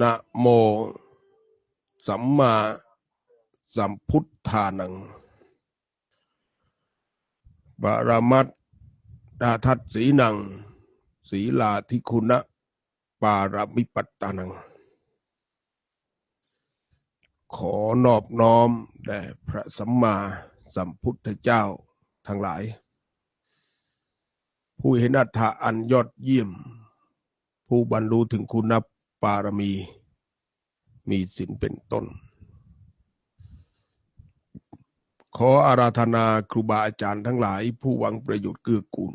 นะโม สัมมาสัมพุทธานังบารมัตดาทัตสีนังศีลาธิคุณะปารมิปัตตานัง ขอนอบน้อมแด่พระสัมมาสัมพุทธเจ้าทั้งหลาย ผู้เห็นอัตถะอันยอดเยี่ยม ผู้บรรลุถึงคุณ ปารมี มีสินเป็นต้น ขออาราธนาครูบาอาจารย์ทั้งหลายผู้หวังประโยชน์เกื้อกูล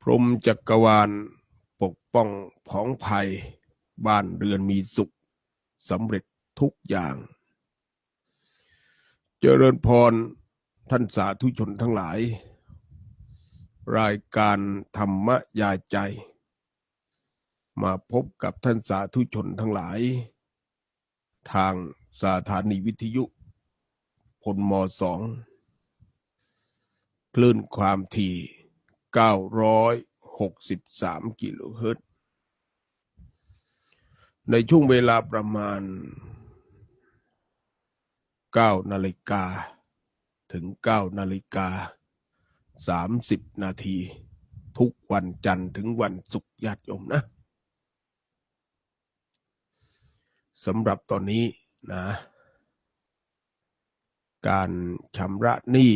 พรหมจักรวาลปกป้องผองภัย บ้านเรือนมีสุขสำเร็จทุกอย่าง เจริญพรท่านสาธุชนทั้งหลาย รายการธรรมยาใจ มาพบกับท่านสาธุชนทั้งหลาย ทางสถานีวิทยุพลมสองคลื่นความถี่ 963 กิโลเฮิรตซ์ในช่วงเวลาประมาณ 9 นาฬิกา ถึง 9 นาฬิกา 30 นาที ทุกวันจันทร์ถึงวันศุกร์ญาติโยมนะ สำหรับตอนนี้นะ การชำระหนี้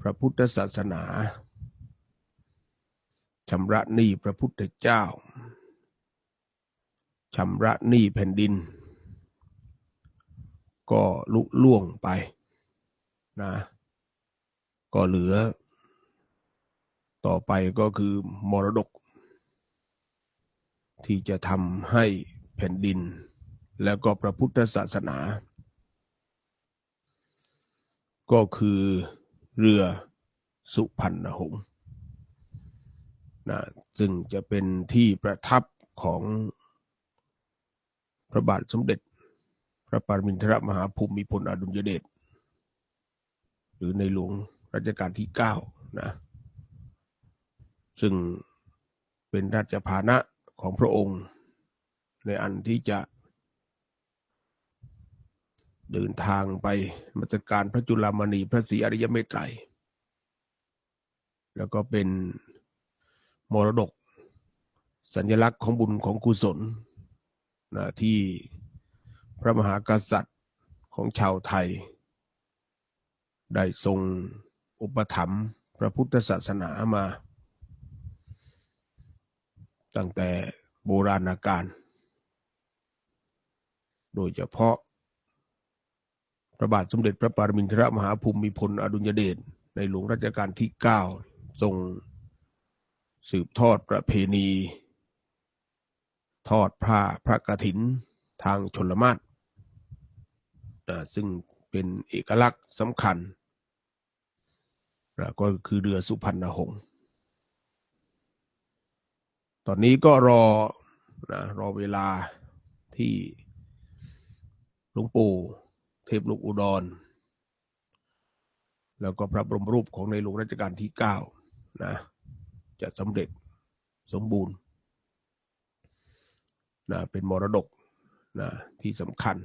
พระพุทธศาสนาชำระหนี้พระพุทธเจ้าชำระหนี้แผ่นดิน ก็ลุล่วงไปนะก็เหลือ ต่อไปก็คือมรดก ที่จะทำให้ แผ่นดิน แล้วก็พระพุทธศาสนา ก็คือเรือสุพรรณหงษ์นะซึ่งจะเป็นที่ประทับของพระบาทสมเด็จ พระปรมินทรมหาภูมิพลอดุลยเดชหรือในหลวงรัชกาลที่เก้านะซึ่งเป็นราชพานะของพระองค์ ในอันที่จะ เดินทางไปมาจัการพระจุลามณีพระศรีอริยเมตไตร แล้วก็เป็นมรดก สัญลักษณ์ของบุญของกุศลนะที่พระมหากษัตริย์ของชาวไทย ได้ทรงอุปถัมภ์พระพุทธศาสนามา ตั้งแต่โบราณกาล โดยเฉพาะ พระบาทสมเด็จพระปรมินทรมหาภูมิพลอดุลยเดชในหลวงรัชกาลที่เก้าทรงสืบทอดประเพณี ทอดผ้าพระกฐินทางชนละมาศซึ่งเป็นเอกลักษณ์สำคัญ ก็คือเรือสุพรรณหงษ์ตอนนี้ก็รอนะรอเวลาที่ ลวงปู่เทพลูกอุดร แล้วก็พระบรมรูปของในหลวงรัชกาลที่เก้านะจะสำเร็จสมบูรณ์นะเป็นมรดกนะที่สำคัญ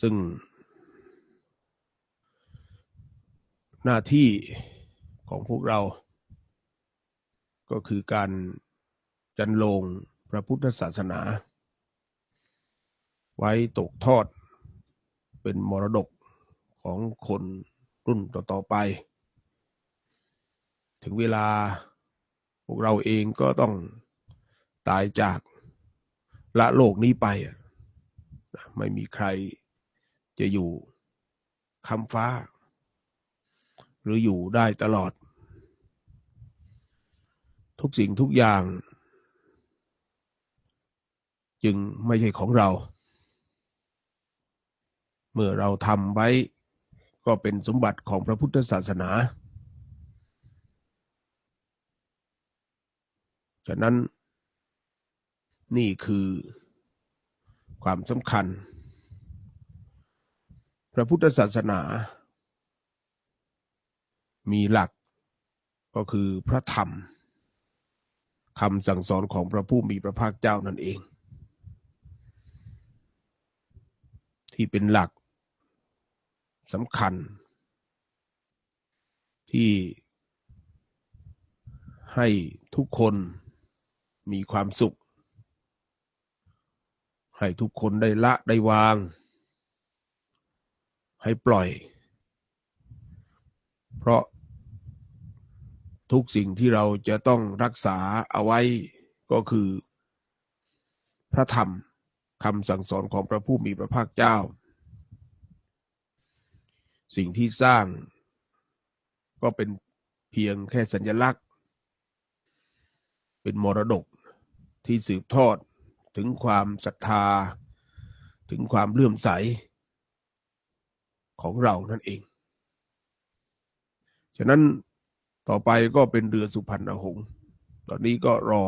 ซึ่ง หน้าที่ของพวกเรา ก็คือการจันลงพระพุทธศาสนา ไว้ตกทอด เป็นมรดกของคนรุ่นต่อๆไป ถึงเวลาพวกเราเองก็ต้องตายจากละโลกนี้ไป ไม่มีใครจะอยู่คำฟ้า หรืออยู่ได้ตลอด ทุกสิ่งทุกอย่าง จึงไม่ใช่ของเรา เมื่อเราทำไว้ก็เป็นสมบัติของพระพุทธศาสนา ฉะนั้นนี่คือความสำคัญ พระพุทธศาสนา มีหลักก็คือพระธรรมคำสั่งสอนของพระผู้มีพระภาคเจ้านั่นเอง ที่เป็นหลัก สำคัญ ที่ให้ทุกคนมีความสุข ให้ทุกคนได้ละได้วาง ให้ปล่อย เพราะทุกสิ่งที่เราจะต้องรักษาเอาไว้ก็คือ พระธรรมคำสั่งสอนของพระผู้มีพระภาคเจ้า สิ่งที่สร้าง ก็เป็นเพียงแค่สัญลักษณ์ เป็นมรดกที่สืบทอดถึงความศรัทธา ถึงความเลื่อมใส ของเรานั่นเอง ฉะนั้นต่อไปก็เป็นเรือสุพรรณหงษ์ตอนนี้ก็รอ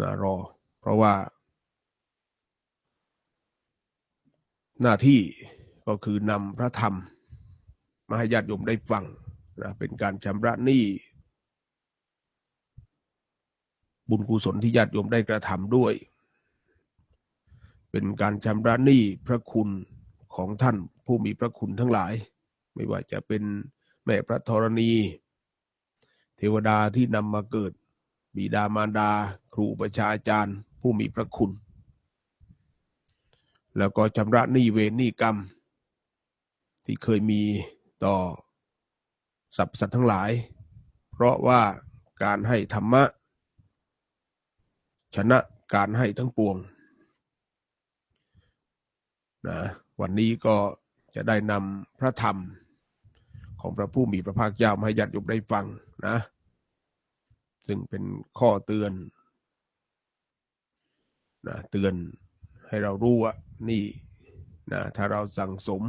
นะรอ เพราะว่า หน้าที่ ก็คือนำพระธรรม มาให้ญาติโยมได้ฟังนะเป็นการชำระหนี้บุญกุศลที่ญาติโยมได้กระทำด้วย เป็นการชำระหนี้พระคุณของท่านผู้มีพระคุณทั้งหลาย ไม่ว่าจะเป็นแม่พระธรณี เทวดาที่นำมาเกิด บิดามารดา ครูประชาอาจารย์ ผู้มีพระคุณ แล้วก็ชำระหนี้เวรหนี้กรรม ที่เคยมีต่อสรรพสัตว์ทั้งหลาย เพราะว่าการให้ธรรมะ ชนะการให้ทั้งปวงนะวันนี้ก็จะได้นำพระธรรมของพระผู้มีพระภาคเจ้ามาให้ญาติโยมได้ฟังนะ ซึ่งเป็นข้อเตือนนะเตือนให้เรารู้ว่านี่นะถ้าเราสั่งสม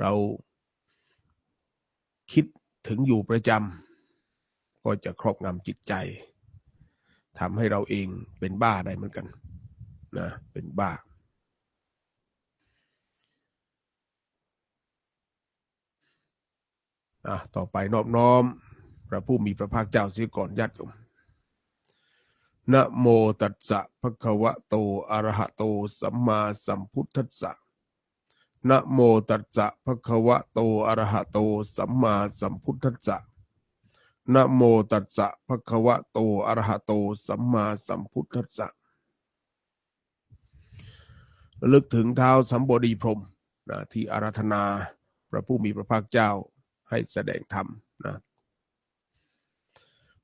เราคิดถึงอยู่ประจำก็จะครอบงำจิตใจทำให้เราเองเป็นบ้าได้เหมือนกันนะเป็นบ้า อะ ต่อไปนอบน้อม พระผู้มีพระภาคเจ้าเสียก่อนญาติโยมนะโมตัสสะภะคะวะโต อะระหะโต สัมมาสัมพุทธัสสะ นะโมตัสสะภะคะวะโตอะระหะโต สัมมาสัมพุทธัสสะนะโมตัสสะภะคะวะโตอะระหะโต สัมมาสัมพุทธัสสะลึกถึงเท้าสัมบดีพรมนะที่อาราธนาพระผู้มีพระภาคเจ้าให้แสดงธรรมนะ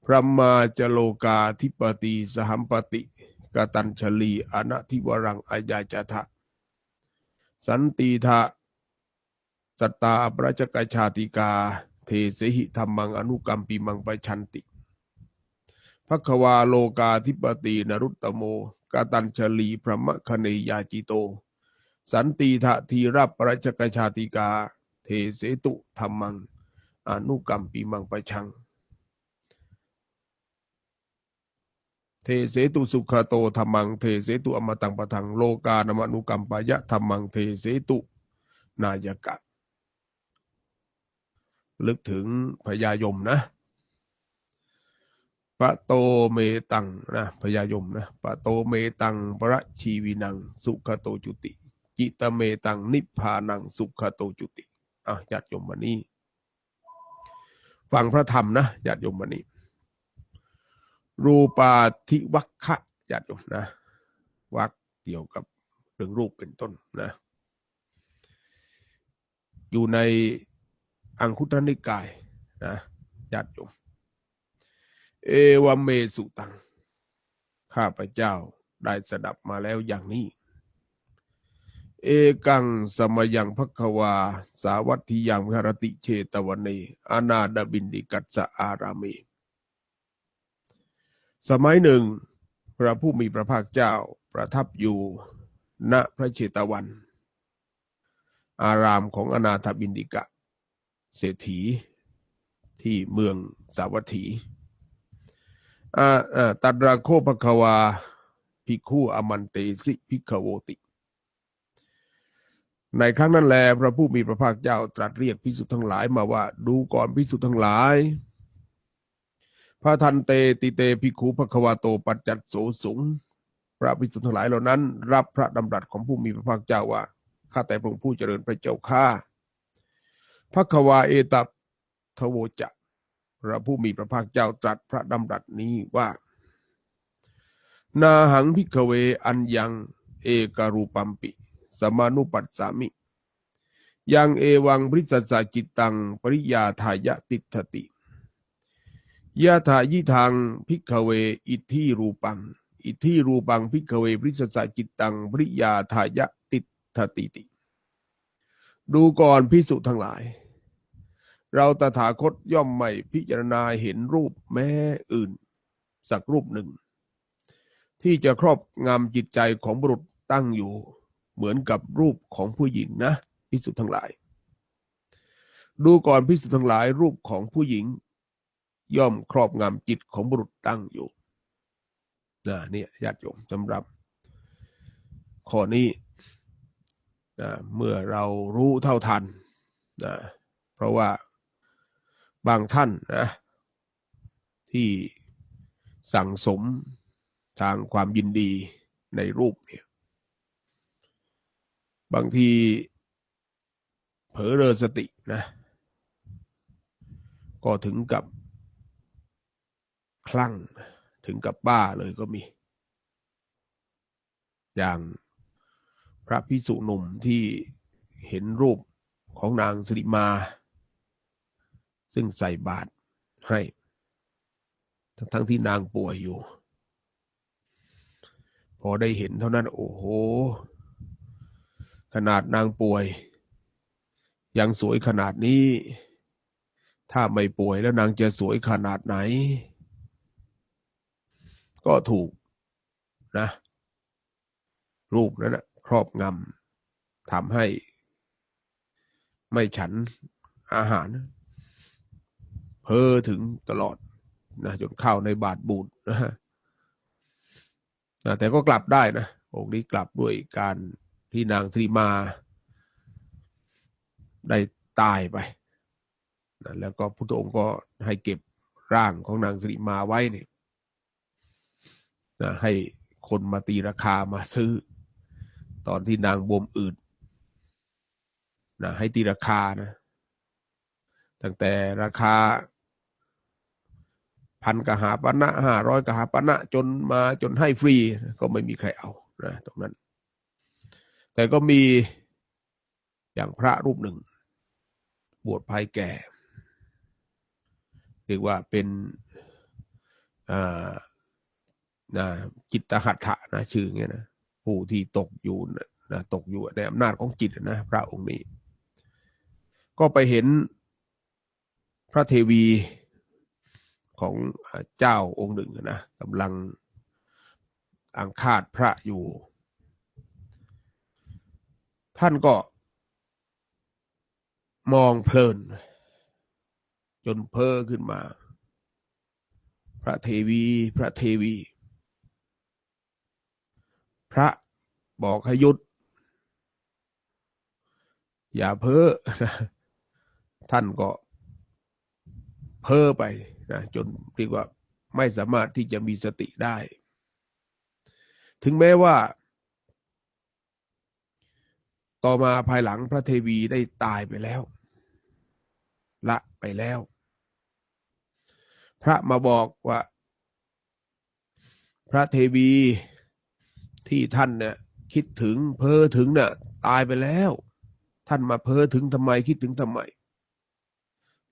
พระมาจโลกาธิปติสหัมปติกตัญชลีอนัทิวรังอายาจทะ สันติทะสตตาประจกชาติกา เทเสหิธรรมังอนุกรรมปีมังไปชันติภควาโลกาธิปตินรุตตโมกาตัญชลีพระมคเนยาจิโต สันติทะทีรับประจกชาติกา เทเสตุธรรมังอนุกรรมปีมังไปชัง เทเสตุสุขโตธรรมัง เทเสตุอมตังปะทังโลกานมนุกรรมปายะธรรมังเทเสตุนายกะ ลึกถึงพญายมนะปะโตเมตังนะพญายมนะปะโตเมตังประชีวินัง สุขโตจุติ จิตเมตังนิพพานัง สุขโตจุติอะญาติโยมวันนี้ ฟังพระธรรมนะญาติโยมวันนี้ รูปาธิวัคคะญาติโยมนะวักเกี่ยวกับเรื่องรูปเป็นต้นนะ อยู่ในอังคุตรนิกายนะญาติโยม เอวเมสุตัง ข้าพเจ้าได้สดับมาแล้วอย่างนี้ เอกังสมยังพควา สาวัตถิยังวิหรติเชตวันเนอนาดบินดิกัสสอารามี สมัยหนึ่ง พระผู้มีพระภาคเจ้าประทับอยู่ณพระเชตวัน อารามของอนาถบินดิกะ เศรษฐีที่เมืองสาวัตถีตัดราโคภควาภิกขุอมันเตสิภิกขโวติ ในครั้งนั้นแลพระผู้มีพระภาคเจ้าตรัสเรียกพิสุทั้งหลายมาว่า ดูก่อนพิสุทั้งหลาย พระทันเตติเตภิกขุภควาโตปัจจัตโสสุง พระภิกษุทั้งหลายเหล่านั้น รับพระดำรัสของผู้มีพระภาคเจ้าว่าข้าแต่พระองค์ผู้เจริญพระเจ้าข้าภควาเอตัทโวจะพระผู้มีพระภาคเจ้าตรัสพระดำรัสนี้ว่า นาหังพิกเวอันยังเอการูปัมปิสมานุปัสสามิ ยังเอวังบริสัสจิตตัง ปริยาทายะติทติ ยะถายิทางพิกเว อิทธิรูปัง อิทธิรูปังพิกเวบริสสสะจิตตังปริยาทายะติทติติ ดูก่อนพิสุทั้งหลาย เราตถาคตย่อมไม่พิจารณาเห็นรูปแม้อื่น สักรูปหนึ่ง ที่จะครอบงำจิตใจของบุรุษตั้งอยู่ เหมือนกับรูปของผู้หญิงนะพิสุทั้งหลายดูก่อนพิสุทั้งหลายรูปของผู้หญิง ย่อมครอบงำจิตของบุรุษตั้งอยู่นะนี่ญาติโยมสำหรับข้อนี้นะเมื่อเรารู้เท่าทันนะเพราะว่าบางท่านนะที่สั่งสมทางความยินดีในรูปเนี่ยบางทีเผลอเรอสตินะ ก็ถึงกับ คลั่งถึงกับบ้าเลยก็มี อย่างพระพิสุหนุ่มที่เห็นรูปของนางสิริมา ซึ่งใส่บาตรให้ ทั้งทั้งที่นางป่วยอยู่ พอได้เห็นเท่านั้นโอ้โห ขนาดนางป่วย ยังสวยขนาดนี้ ถ้าไม่ป่วยแล้วนางจะสวยขนาดไหน ก็ถูกนะ รูปนั้นนะครอบงำทำให้ ไม่ฉันอาหาร เพ้อถึงตลอดนะจนเข้าในบาดบูดนะฮะนะแต่ก็กลับได้นะองค์นี้กลับด้วยการที่นางทรีมาได้ตายไปนะแล้วก็พุทธองค์ก็ให้เก็บร่างของนางสิริมาไว้เนี่ย นะให้คนมาตีราคามาซื้อ ตอนที่นางบวมอืดนะให้ตีราคานะ ตั้งแต่ราคาพันกหาปณะห้าร้อยกหาปณะจนมาจนให้ฟรีก็ไม่มีใครเอานะตรงนั้น แต่ก็มีอย่างพระรูปหนึ่ง บวชภายแก่ เรียกว่าเป็นอ่า นะจิตหัตถะนะชื่อเงี้ยนะผู้ที่ตกอยู่นะนะตกอยู่ในอำนาจของจิตนะพระองค์นี้ ก็ไปเห็นพระเทวีของเจ้าองค์หนึ่งนะกำลังอังคาดพระอยู่ ท่านก็มองเพลิน จนเพ้อขึ้นมา พระเทวีพระเทวี พระบอกให้หยุด อย่าเพ้อท่านก็เพ้อไปนะจนเรียกว่าไม่สามารถที่จะมีสติได้ ถึงแม้ว่า ต่อมาภายหลังพระเทวีได้ตายไปแล้ว ละไปแล้ว พระมาบอกว่า พระเทวี ที่ท่านเนี่ยคิดถึงเพ้อถึงเนี่ยตายไปแล้ว ท่านมาเพ้อถึงทำไมคิดถึงทำไม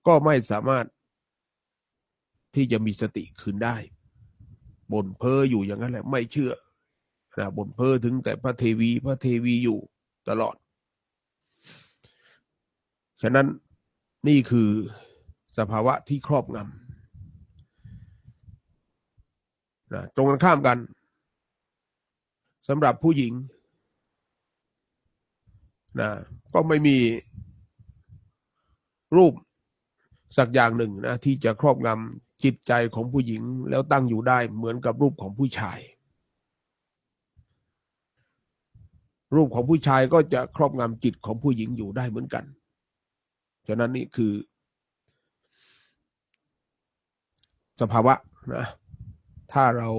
ก็ไม่สามารถที่จะมีสติคืนได้บ่นเพ้ออยู่อย่างนั้นแหละไม่เชื่อนะบ่นเพ้อถึงแต่พระเทวีพระเทวีอยู่ตลอด ฉะนั้นนี่คือสภาวะที่ครอบงำนะตรงกันข้ามกัน สำหรับผู้หญิงนะก็ไม่มีรูปสักอย่างหนึ่งนะที่จะครอบงำจิตใจของผู้หญิงแล้วตั้งอยู่ได้เหมือนกับรูปของผู้ชาย รูปของผู้ชายก็จะครอบงำจิตของผู้หญิงอยู่ได้เหมือนกัน ฉะนั้นนี่คือ สภาวะนะถ้าเรา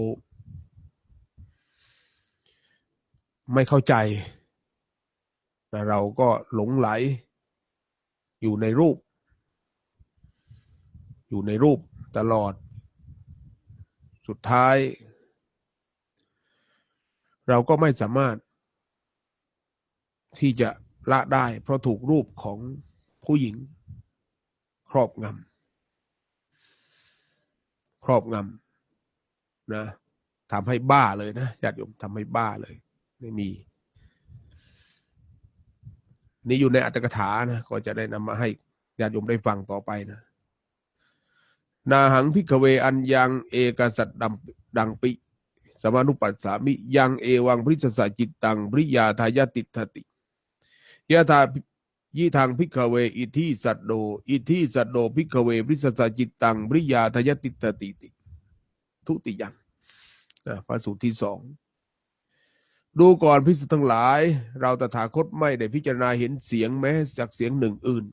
ไม่เข้าใจนะเราก็หลงไหล อยู่ในรูป อยู่ในรูปตลอด สุดท้าย เราก็ไม่สามารถ ที่จะละได้ เพราะถูกรูปของผู้หญิง ครอบงำครอบงำนะทำให้บ้าเลยนะญาติโยมทำให้บ้าเลย ไม่มี นี่อยู่ในอัตถกถานะก็จะได้นำมาให้ญาติโยมได้ฟังต่อไปนะ นาหังพิกเวอันยังเอกสัตดังดังปิสมานุปัสสามิยังเอวังพริสสะจิตตังปริยาทายติทติยะธายี่ทางพิกเว อิทิสัตโด อิทิสัตโดพิกเวพริสสะจิตตังปริยาทายติทติติ ทุติยังนะพระสูตรที่สอง ดูก่อนพิสุทั้งหลาย เราตถาคตไม่ได้พิจารณาเห็นเสียงแม้จากเสียงหนึ่งอื่น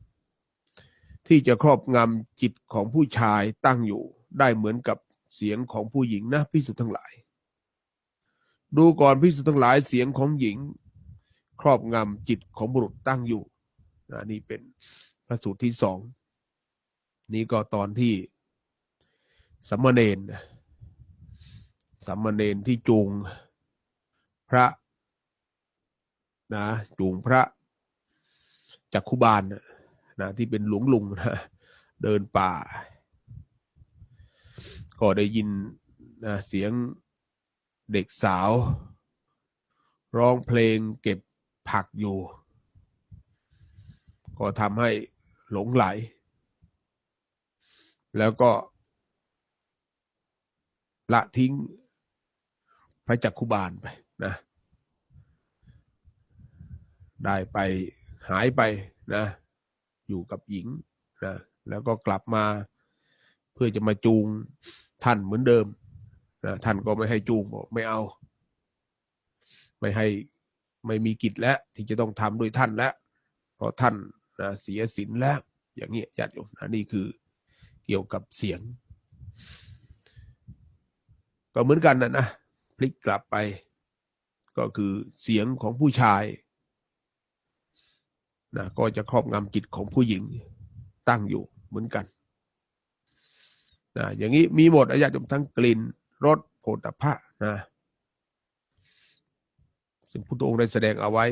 ที่จะครอบงำจิตของผู้ชายตั้งอยู่ได้เหมือนกับเสียงของผู้หญิงนะพิสุทั้งหลาย ดูก่อนพิสุทั้งหลายเสียงของหญิง ครอบงำจิตของบุรุษตั้งอยู่นะนี่เป็นพระสูตรที่สองนี่ก็ตอนที่สัมมเนนสัมมเนนที่จูง ระ นะจูงพระจักคุบาลนนะที่เป็นหลวงลุงนะเดินป่า ก็ได้ยินนะเสียงเด็กสาว ร้องเพลงเก็บผักอยู่ ก็ทำให้หลงไหล แล้วก็ ละทิ้งพระจักคุบาลไป นะได้ไปหายไปนะ อยู่กับหญิงนะแล้วก็กลับมาเพื่อจะมาจูงท่านเหมือนเดิมนะท่านก็ไม่ให้จูงบอกไม่เอา ไม่ให้ไม่มีกิจแล้วที่จะต้องทำโดยท่านแล้วเพราะท่านนะเสียศีลแล้ว อย่างนี้ญาติโยมนะนี่คือเกี่ยวกับเสียง ก็เหมือนกันนะนะพลิกกลับไป ก็คือเสียงของผู้ชายนะก็จะครอบงำจิตของผู้หญิงตั้งอยู่เหมือนกันนะอย่างนี้มีหมดอาญาจมทั้งกลิ่นรสโผฏฐะนะซึ่งพุทธองค์ได้แสดงเอาไว้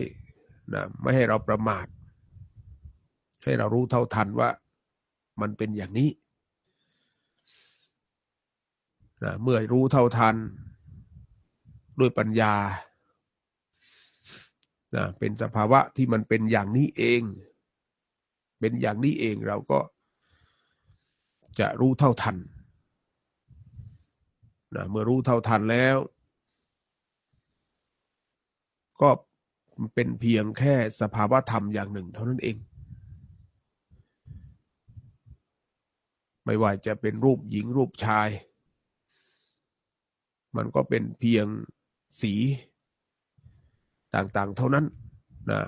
นะไม่ให้เราประมาท ให้เรารู้เท่าทันว่ามันเป็นอย่างนี้นะเมื่อรู้เท่าทัน ด้วยปัญญา นะเป็นสภาวะที่มันเป็นอย่างนี้เอง เป็นอย่างนี้เองเราก็จะรู้เท่าทันนะเมื่อรู้เท่าทันแล้ว ก็เป็นเพียงแค่สภาวะธรรมอย่างหนึ่งเท่านั้นเอง ไม่ว่าจะเป็นรูปหญิงรูปชาย มันก็เป็นเพียงสี ต่างๆ เท่านั้นนะ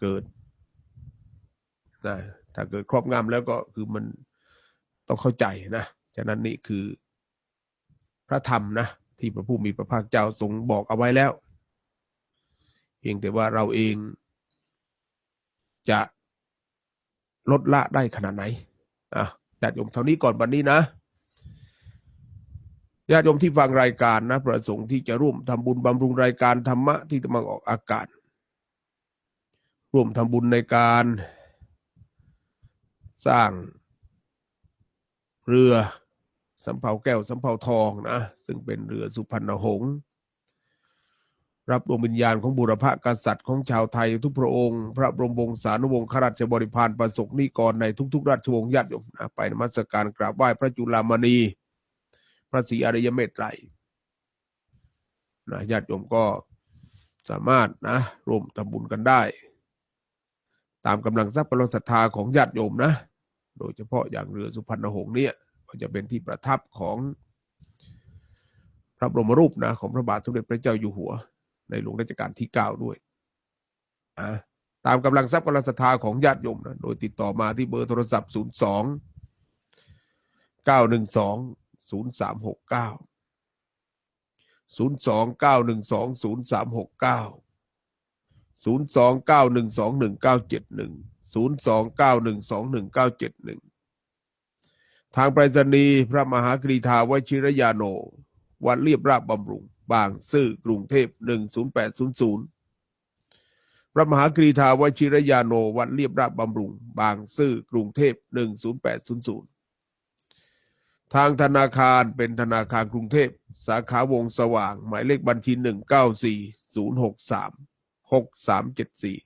เกิดนะถ้าเกิดครอบงำแล้วก็คือมันต้องเข้าใจนะฉะนั้นนี่คือพระธรรมนะที่พระผู้มีพระภาคเจ้าทรงบอกเอาไว้แล้ว เพียงแต่ว่าเราเองจะลดละได้ขนาดไหนอะญาติโยมเท่านี้ก่อนวันนี้นะ ญาติโยมที่ฟังรายการนะ ประสงค์ที่จะร่วมทำบุญบำรุงรายการธรรมะที่จะมาออกอากาศ ร่วมทำบุญในการสร้างเรือสำเภาแก้วสำเภาทองนะ ซึ่งเป็นเรือสุพรรณหงษ์รับดวงวิญญาณของบุรพกษัตริย์ของชาวไทยทุกพระองค์ พระบรมวงศานุวงศ์ข้าราชบริพารประสบนิกรในทุกๆ ราชวงศ์ญาติโยมนะไปนมัสการกราบไหว้พระจุลามณี พระศรีอริยเมตไตรนะญาติโยมก็สามารถนะร่วมทำบุญกันได้ ตามกำลังทรัพย์พลังศรัทธาของญาติโยมนะ โดยเฉพาะอย่างเรือสุพรรณหงษ์เนี่ยก็จะเป็นที่ประทับของพระบรมรูปนะของพระบาทสมเด็จพระเจ้าอยู่หัว ในหลวงรัชกาลที่เก้าด้วยอ่าตามกำลังทรัพย์กำลังศรัทธาของญาติโยมนะโดยติดต่อมาที่เบอร์โทรศัพท์ 0 2 0369 0291203669 0291219171 0291219171 ทางไปรษณีย์พระมหากรีธาวชิรยาโน วัดเรียบราบบำรุง บางซื่อกรุงเทพ 10800 พระมหากรีธาวชิรยาโน วัดเรียบราบบำรุง บางซื่อกรุงเทพ 10800 ทางธนาคารเป็นธนาคารกรุงเทพ สาขาวงสว่าง หมายเลขบัญชีหนึ่งเก้าสี่ศูนย์หกสามหกสามเจ็ดสี่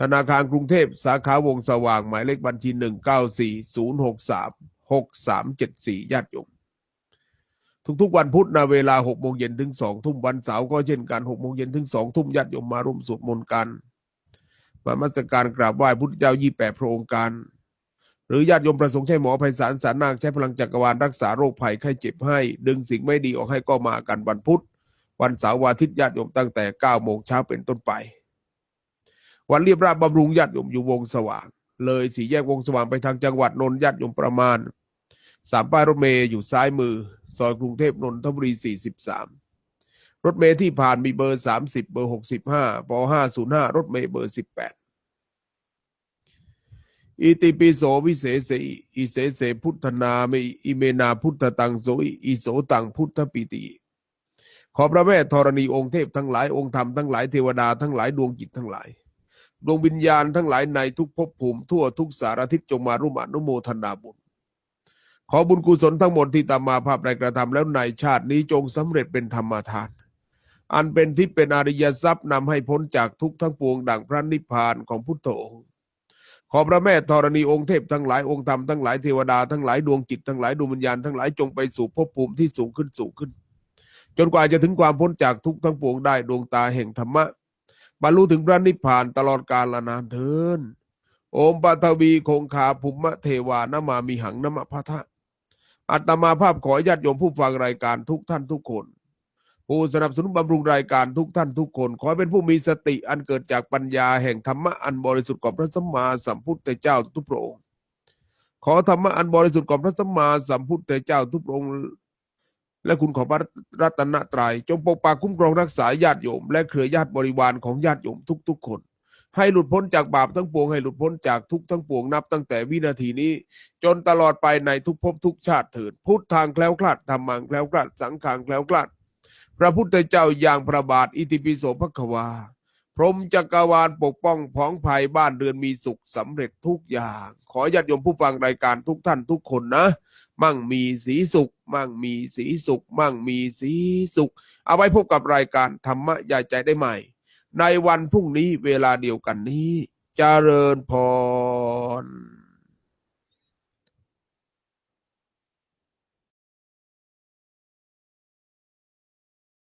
ธนาคารกรุงเทพ สาขาวงสว่าง หมายเลขบัญชีหนึ่งเก้าสี่ศูนย์หกสามหกสามเจ็ดสี่ญาติโยมทุกๆวันพุธนเวลาหกโมงเย็นถึงสองทุ่มวันเสาร์ก็เช่นกันหกโมงเย็นถึงสองทุ่มญาติโยมมาร่วมสวดมนต์กัน มามัสการกราบไหว้พุทธเจ้ายี่แปดพระองค์การ หรือญาติโยมประสงค์ใช้หมอไพศาลสารนางใช้พลังจักรวาลรักษาโรคภัยไข้เจ็บให้ ดึงสิ่งไม่ดีออกให้ก็มากันวันพุธ วันเสาร์วันอาทิตย์ญาติโยมตั้งแต่เก้าโมงเช้าเป็นต้นไป วันเรียบราบบำรุงญาติโยมอยู่วงสว่าง เลยสี่แยกวงสว่างไปทางจังหวัดนนท์ญาติโยมประมาณสามป้ายรถเมย์อยู่ซ้ายมือ ซอยกรุงเทพนนทบุรี43 รถเมย์ที่ผ่านมีเบอร์ 30 เบอร์ 65ป505 รถเมย์เบอร์ 18 อิติปิโสวิเศษอิอิเสเสพุทธนาเมอิเมนาพุทธตังโสอิโสตังพุทธปิติ ขอพระแม่ธรณีองค์เทพทั้งหลายองค์ธรรมทั้งหลายเทวดาทั้งหลายดวงจิตทั้งหลายดวงวิญญาณทั้งหลายในทุกภพภูมิทั่วทุกสารทิศจงมาร่วมอนุโมทนาบุญ ขอบุญกุศลทั้งหมดที่ตามมาภาพใดกระทำแล้วในชาตินี้จงสำเร็จเป็นธรรมทาน อันเป็นทิพย์เป็นอริยทรัพย์นำให้พ้นจากทุกทั้งปวงดังพระนิพพานของพุทธองค์ ขอพระแม่ธรณีองค์เทพทั้งหลายองค์ธรรมทั้งหลายเทวดาทั้งหลายดวงจิตทั้งหลายดวงวิญญาณทั้งหลายจงไปสู่ภพภูมิที่สูงขึ้นสูงขึ้น จนกว่าจะถึงความพ้นจากทุกข์ทั้งปวงได้ดวงตาแห่งธรรมะบรรลุถึงพระนิพพานตลอดกาลนานเทินโอมปัทวีคงคาภุมมะเทวานามามีหังนมะพะทะอัตมาภาพขอญาติโยมผู้ฟังรายการทุกท่านทุกคน ผู้สนับสนุนบำรุงรายการทุกท่านทุกคน ขอให้เป็นผู้มีสติอันเกิดจากปัญญาแห่งธรรมะอันบริสุทธิ์ของพระสัมมาสัมพุทธเจ้าทุกพระองค์ขอธรรมะอันบริสุทธิ์ของพระสัมมาสัมพุทธเจ้าทุกพระองค์และคุณของพระรัตนตรัยจงปกปักคุ้มครองรักษาญาติโยม และเครือญาติบริวารของญาติโยมทุกๆคน ให้หลุดพ้นจากบาปทั้งปวงให้หลุดพ้นจากทุกทั้งปวงนับตั้งแต่วินาทีนี้ จนตลอดไปในทุกภพทุกชาติเถิดพุทธทางแคล้วคลาดธรรมังแคล้วคลาดสังขางแคล้วคลาด พระพุทธเจ้าอย่างพระบาทอิติปิโสภควา พรหมจักรวาลปกป้องผองภัยบ้านเรือนมีสุขสำเร็จทุกอย่าง ขอญาติโยมผู้ฟังรายการทุกท่านทุกคนนะ มั่งมีสีสุข มั่งมีสีสุข มั่งมีสีสุข เอาไว้พบกับรายการธรรมะยายใจได้ใหม่ ในวันพรุ่งนี้เวลาเดียวกันนี้เจริญพร